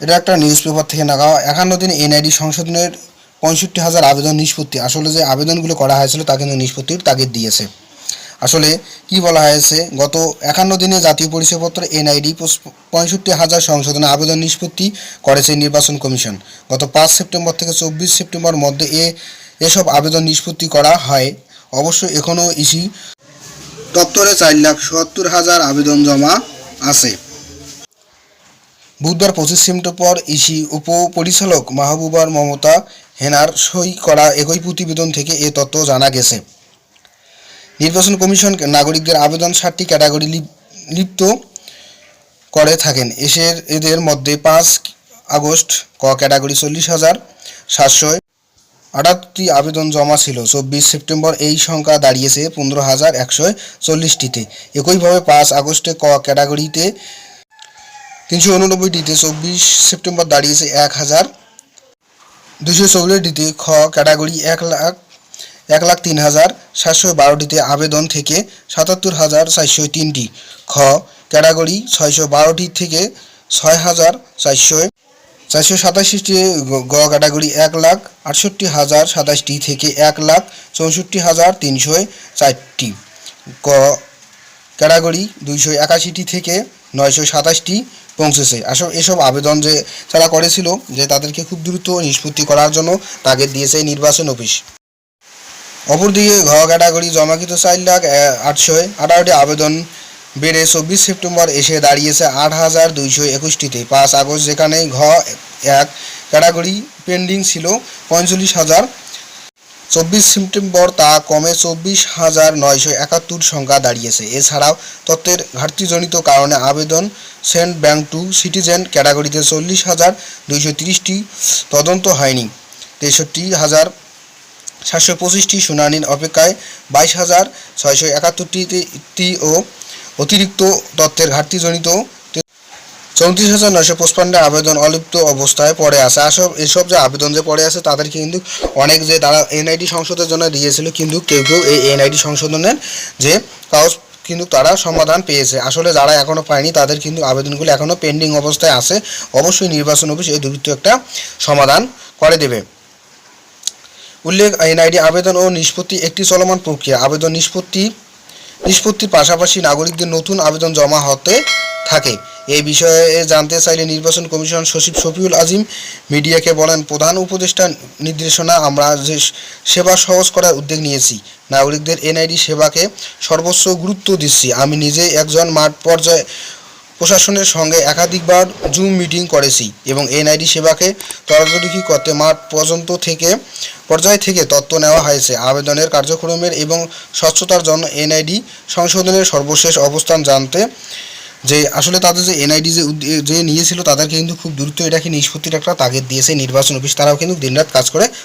এটা একটা news paper থেকে নেওয়া। একান্ন দিন এনআইডি সংশোধনের পঁয়ষট্টি হাজার আবেদন নিষ্পত্তি। আসলে যে আবেদনগুলো করা হয়েছিল তা কিন্তু নিষ্পত্তির তাগিদ দিয়েছে। আসলে কি বলা হয়েছে? গত একান্ন দিনে জাতীয় পরিচয়পত্র এনআইডি পঁয়ষট্টি হাজার সংশোধনে আবেদন নিষ্পত্তি করেছে নির্বাচন কমিশন। গত পাঁচ সেপ্টেম্বর থেকে চব্বিশ সেপ্টেম্বর মধ্যে এ, এসব আবেদন নিষ্পত্তি করা হয়। অবশ্য এখনও ইসি দপ্তরে চার লাখ সত্তর হাজার আবেদন জমা আছে। বুধবার পঁচিশ সেপ্টেম্বর ইসি উপপরিচালক মাহবুবার মমতা হেনার সই করা একই প্রতিবেদন থেকে এ তথ্য জানা গেছে। নির্বাচন কমিশন নাগরিকদের আবেদন সাতটি ক্যাটাগরি লিপ- লিপ্ত করে থাকেন। এসের এদের মধ্যে পাঁচ আগস্ট ক ক্যাটাগরি চল্লিশ হাজার সাতশো আটাত্তরটি আবেদন জমা ছিল। চব্বিশ সেপ্টেম্বর এই সংখ্যা দাঁড়িয়েছে পনেরো হাজার একশো চল্লিশটিতে। একইভাবে পাঁচ আগস্টে ক ক্যাটাগরিতে তিনশো উননব্বইটিতে চব্বিশ সেপ্টেম্বর দাঁড়িয়েছে এক হাজার। দুশো চৌষট্টিতে খ ক্যাটাগরি এক লাখ এক লাখ তিন হাজার সাতশো বারোটিতে আবেদন থেকে সাতাত্তর হাজার চারশো তিনটি খ ক্যাটাগরি ছয়শো বারোটি থেকে ছয় হাজার চারশো চারশো সাতাশিটি গ ক্যাটাগরি এক লাখ আটষট্টি হাজার সাতাশটি থেকে এক লাখ চৌষট্টি হাজার তিনশো চারটি ক ক্যাটাগরি দুইশো একাশিটি থেকে নয়শো সাতাশটি পৌঁছেছে। আসলে এসব আবেদন যে তারা করেছিল, যে তাদেরকে খুব দ্রুত নিষ্পত্তি করার জন্য তাগিদ দিয়েছে নির্বাচন অফিস। অপরদিকে ঘ ক্যাটাগরি জমাকৃত চার লাখ আটশো আঠারোটি আবেদন বেড়ে চব্বিশ সেপ্টেম্বর এসে দাঁড়িয়েছে আট হাজার দুইশো একুশটিতে। পাঁচ আগস্ট যেখানে ঘ এক ক্যাটাগরি পেন্ডিং ছিল পঁয়তাল্লিশ হাজার চব্বিশ সেপ্টেম্বর তা কমে চব্বিশ হাজার নয়শো একাত্তর সংখ্যা দাঁড়িয়েছে। এছাড়াও তথ্যের ঘাটতিজনিত কারণে আবেদন সেন্ট ব্যাংক টু সিটিজেন ক্যাটাগরিতে চল্লিশ হাজার দুইশো তিরিশটি তদন্ত হয়নি। তেষট্টি হাজার সাতশো পঁচিশটি শুনানির অপেক্ষায় বাইশ হাজার ছয়শো একাত্তরটি ও অতিরিক্ত তথ্যের ঘাটতিজনিত চৌত্রিশ হাজার নয়শো পঁচপান্ন আবেদন অলিপ্ত অবস্থায় পড়ে আছে। আসব এসব যে আবেদন যে পড়ে আছে তাদেরকে কিন্তু অনেক যে তারা এনআইডি সংশোধনের জন্য দিয়েছিল, কিন্তু কেউ কেউ এই এনআইডি সংশোধনের যে কাগজ কিন্তু তারা সমাধান পেয়েছে। আসলে যারা এখনও পায়নি, তাদের কিন্তু আবেদনগুলো এখনও পেন্ডিং অবস্থায় আছে। অবশ্যই নির্বাচন অফিস এই দ্রুত একটা সমাধান করে দেবে। উল্লেখ, এনআইডি আবেদন ও নিষ্পত্তি একটি চলমান প্রক্রিয়া। আবেদন নিষ্পত্তি নিষ্পত্তির পাশাপাশি নাগরিকদের নতুন আবেদন জমা হতে থাকে। এই বিষয়ে জানতে চাইলে নির্বাচন কমিশন সচিব শফিউল আজিম মিডিয়াকে বলেন, প্রধান উপদেষ্টা নির্দেশনা আমরা যে সেবা সহজ করার উদ্যোগ নিয়েছি, নাগরিকদের এনআইডি সেবাকে সর্বোচ্চ গুরুত্ব দিচ্ছি। আমি নিজেই একজন মাঠ পর্যায়ে প্রশাসনের সঙ্গে একাধিকবার জুম মিটিং করেছি এবং এনআইডি সেবাকে তদারকি করতে মাঠ পর্যন্ত থেকে, পর্যায় থেকে তত্ত্ব নেওয়া হয়েছে। আবেদনের কার্যক্রমের এবং স্বচ্ছতার জন্য এনআইডি সংশোধনের সর্বশেষ অবস্থান জানতে যে আসলে তাদের যে এনআইডি যে যে নিয়েছিল তাদেরকে কিন্তু খুব দ্রুত এটাকে নিষ্পত্তির একটা তাগিদ দিয়েছে নির্বাচন অফিস। তারাও কিন্তু দিনরাত কাজ করে